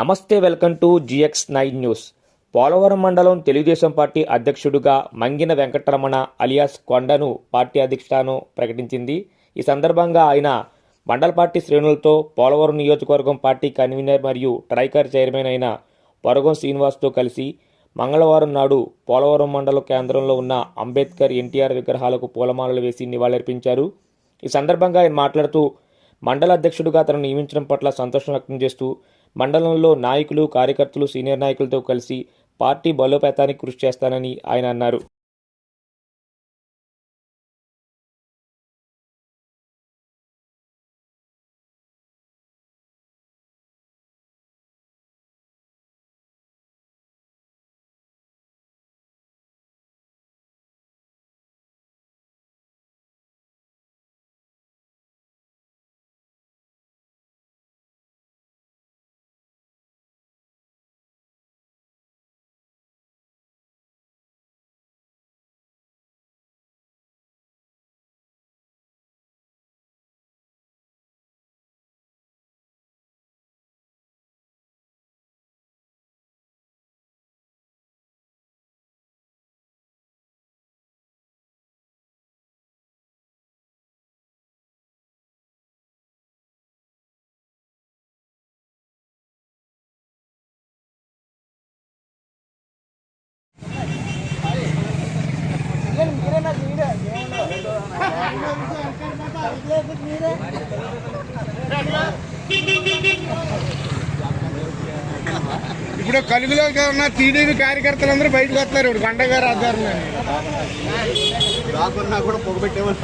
నమస్తే welcome to GX nine news. Polavaram మండలం Telugu Desam party అధ్యక్షుడిగా మంగిన వెంకటరమణ అలియాస్ కొండను పార్టీ అధిష్టానం ప్రకటించింది. ఈ సందర్భంగా ఆయన మండల పార్టీ శ్రేణులతో పోలవరం నియోజకవర్గం పార్టీ కన్వీనర్ మరియు ట్రైకర్ చైర్మన్ అయిన పొరగం శ్రీనివాస్తో కలిసి మంగళవారం నాడు పోలవరం మండల కేంద్రంలో ఉన్న అంబేద్కర్ ఎన్టీఆర్ విగ్రహాలకు పూలమాలలు వేసి నివాళులర్పించారు. ఈ సందర్భంగా ఆయన మాట్లాడుతూ మండల అధ్యక్షుడిగా తనను నియమించడం పట్ల సంతోషం వ్యక్తం చేస్తూ మండలంలో నాయకులు కార్యకర్తలు సీనియర్ నాయకులతో కలిసి పార్టీ బలోపేతానికి కృషి చేస్తానని ఆయన అన్నారు. ఇప్పుడు కలుగులో ఉన్న టీడీపీ కార్యకర్తలందరూ బయటకు వస్తారు ఇప్పుడు గంట గారు ఆధ్వర్యంలో రాకున్నా కూడా పొగబెట్టేవాళ్ళు